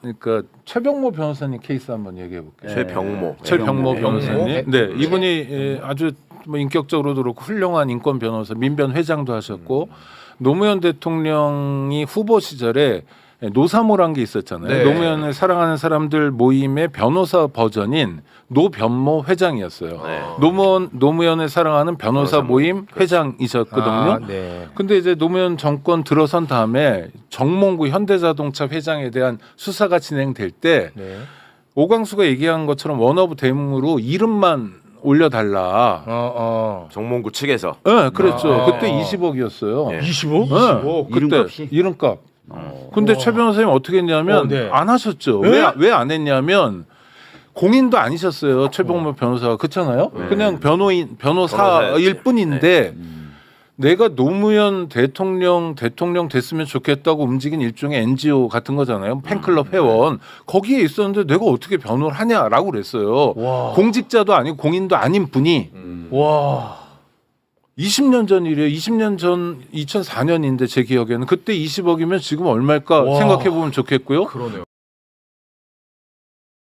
그러니까 최병모 변호사님 케이스 한번 얘기해 볼게요. 최병모. 최병모 네. 변호사님. 네. 네, 이분이 예, 아주 뭐 인격적으로도 그렇고 훌륭한 인권 변호사, 민변 회장도 하셨고 노무현 대통령이 후보 시절에 노사모란 게 있었잖아요. 네. 노무현을 사랑하는 사람들 모임의 변호사 버전인 노변모 회장이었어요. 네. 노무현 노무현을 사랑하는 변호사 변호사 모임 회장이셨거든요. 아, 네. 근데 이제 노무현 정권 들어선 다음에 정몽구 현대자동차 회장에 대한 수사가 진행될 때 네. 오광수가 얘기한 것처럼 원어브 대문으로 이름만 올려달라. 어, 어. 정몽구 측에서 네, 그랬죠. 아. 그때 20억이었어요. 예. 25? 네, 그때 이름값이? 이름값. 근데 와. 최 변호사님 어떻게 했냐면 어, 네. 안 하셨죠. 네? 왜왜 안 했냐면 공인도 아니셨어요. 최병모 변호사가 그렇잖아요. 네. 그냥 변호인 변호사일 변호사였지. 뿐인데 내가 노무현 대통령 대통령 됐으면 좋겠다고 움직인 일종의 NGO 같은 거잖아요. 팬클럽 회원 거기에 있었는데 내가 어떻게 변호를 하냐라고 그랬어요. 와. 공직자도 아니고 공인도 아닌 분이 와. 20년 전 일이에요. 20년 전 2004년인데 제 기억에는 그때 20억이면 지금 얼마일까 와. 생각해 보면 좋겠고요. 그러네요.